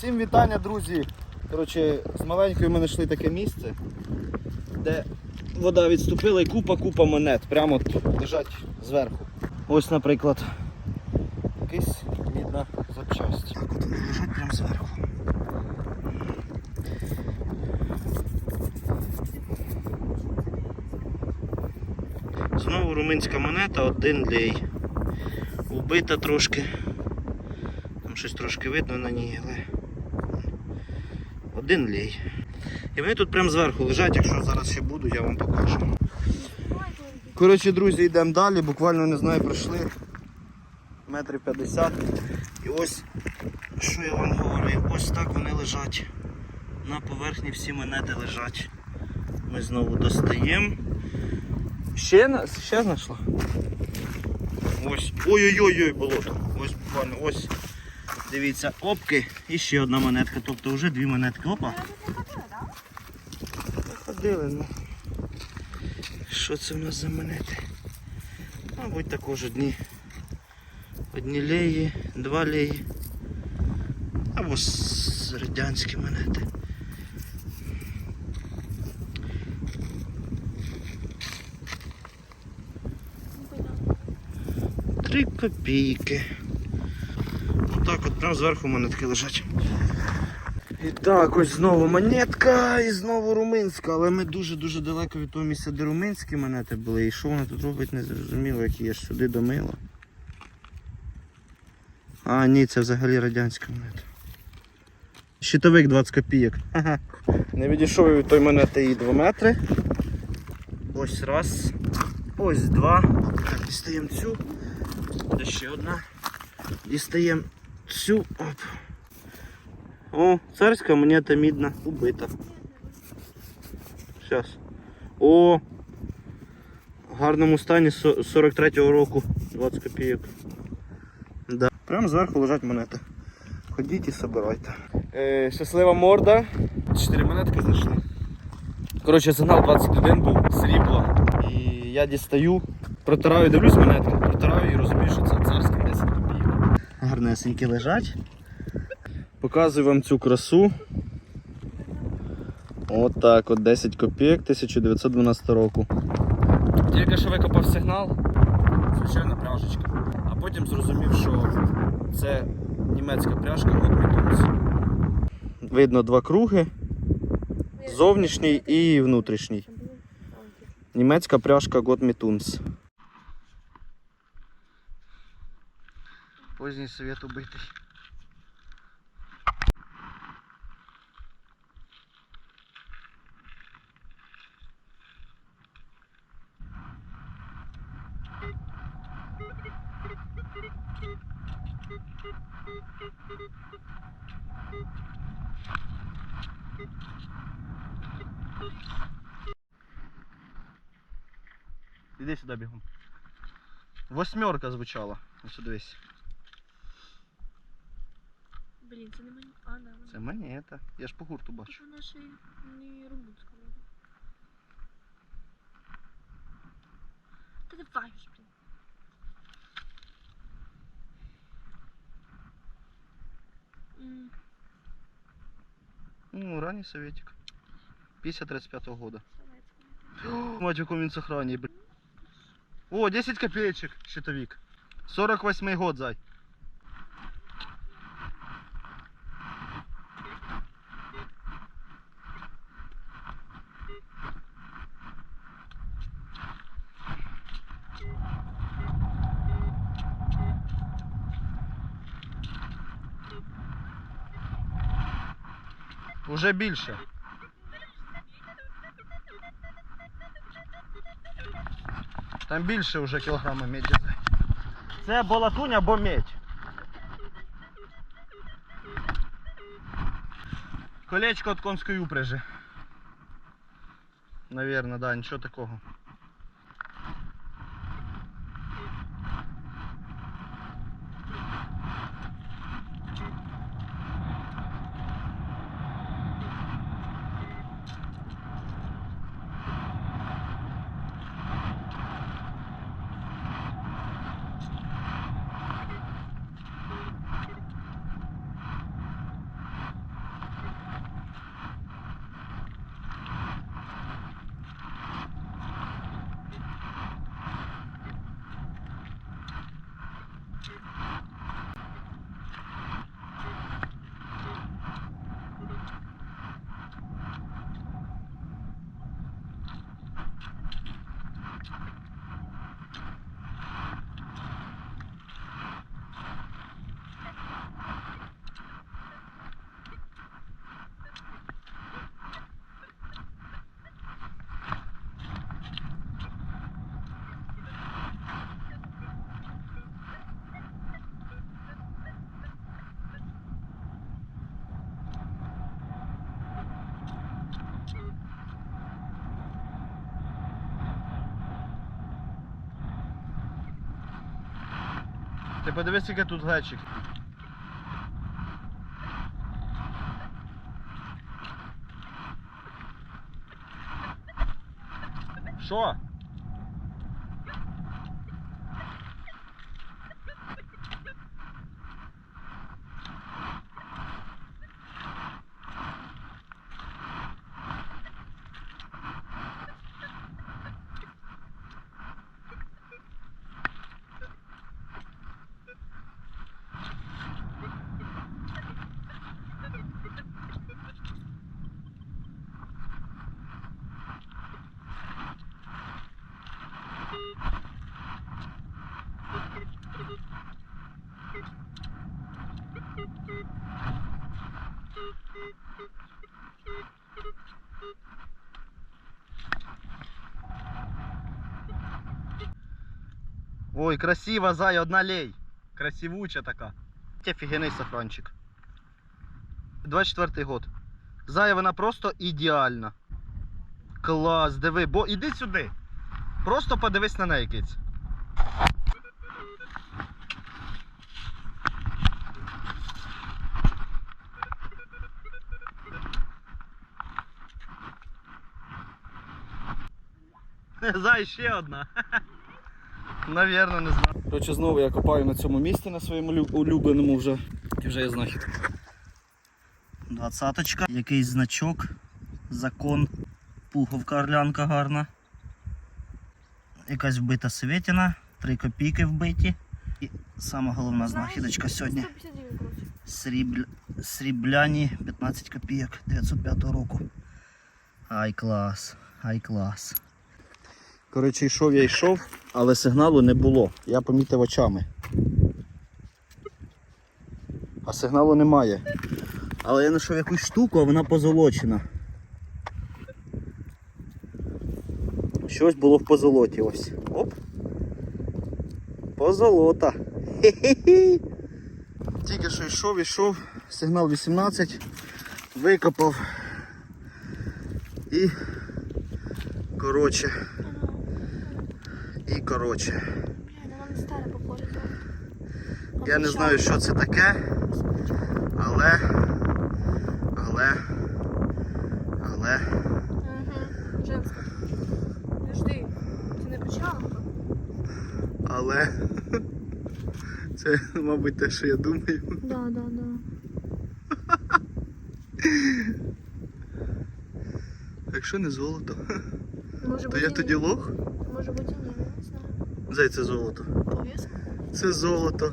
Всім вітання, друзі. Коротше, з маленькою ми знайшли таке місце, де вода відступила і купа-купа монет. Прямо от лежать зверху. Ось, наприклад, якась мідна запчасть. Так от вони лежать прямо зверху. Знову румунська монета, один лей. Убита трошки. Там щось трошки видно на ній, але один лей. І вони тут прямо зверху лежать, якщо зараз ще буду, я вам покажу. Коротше, друзі, йдемо далі, буквально не знаю, пройшли метрів 50. І ось, що я вам говорив, ось так вони лежать. На поверхні всі монети лежать. Ми знову достаємо. Ще, ще знайшла? Ось. Ой-ой-ой, болото. Ось буквально ось. Дивіться, опки і ще одна монетка. Тобто вже дві монетки. Опа. Ходили, ну. Що це в нас за монети? Мабуть, також одні. Одні леї, два леї. Або с- радянські монети. Три копійки. Отак от прямо зверху монетки лежать. І так, ось знову монетка і знову румунська, але ми дуже-дуже далеко від того місця, де румунські монети були. І що вона тут робить, не зрозуміло, як я ж сюди домила. А, ні, це взагалі радянська монета. Щитовик 20 копійок. Ага. Не відійшов від тої монети і 2 метри. Ось раз. Ось два. Так, дістаємо цю. Де ще одна. Дістаємо цю. Оп. О, царська монета мідна, убита. Зараз. О! В гарному стані 43-го року 20 копійок. Да. Прямо зверху лежать монети. Ходіть і собирайте. Е, щаслива морда. Чотири монетки знайшли. Коротше, сигнал 21 був, срібло. І я дістаю, протираю, дивлюсь монетки, протираю і розумію, що це царські 10 копійок. Гарнесенькі лежать. Показую вам цю красу. От так, от 10 копійок 1912 року. Тільки що викопав сигнал, звичайна пряжечка. А потім зрозумів, що це німецька пряжка от Мітунс. Видно два круги. Зовнішній і внутрішній. Німецька пряжка Гот Мітунс. Поздній совет убитий. Іди сюди бігом. Восьмерка звучала. Ось сюди дивись. Блін, це не мені. А, да. Це монета. Я ж по гурту бачу. Вона ще й не румунська. вроде. Та давай блін. М, Ну, ранній советик. Після 35-го года. советська. Мать, в якому він сохрані, блін. О, 10 копеечек, щитовик. 48-й год, зай. Уже більше. Там більше вже кілограми меді. Це або латунь, або медь. Колечко від конської упряжі. Навірно, да, нічого такого. Ти подивись, скільки тут глечик. Що? Ой, красива зая, одна лей. Красивуча така. Офігенний сафранчик. 24 й год. Зая, вона просто ідеальна. Клас, диви, бо іди сюди. Просто подивись на неї, киць. Зай, ще одна. Навірно, не знаю. Коротше, знову я копаю на цьому місці, на своєму улюбленому вже. І вже є знахідка. Двадцяточка, якийсь значок, закон, пуховка орлянка гарна. Якась вбита світіна, 3 копійки вбиті. І сама головна знахідочка сьогодні. Срібля... Срібляні 15 копійок 905 року. Ай клас, ай клас. Коротше, йшов я йшов, але сигналу не було. Я помітив очами. А сигналу немає. Але я знайшов якусь штуку, а вона позолочена. Щось було в позолоті ось. Оп. Позолота. Хе-хе-хе. Тільки що йшов, йшов, сигнал 18, викопав і коротше, і коротше. Бля, на мене старе похоже. Я не знаю, що це таке, але. Але. Але. Угу. Женська. Подожди. Це не печалка? Але. Це, мабуть, те, що я думаю. Да, да, да. Якщо не золото, Може то бути я тоді лох. Може бути ні. Зай, це золото. Це золото.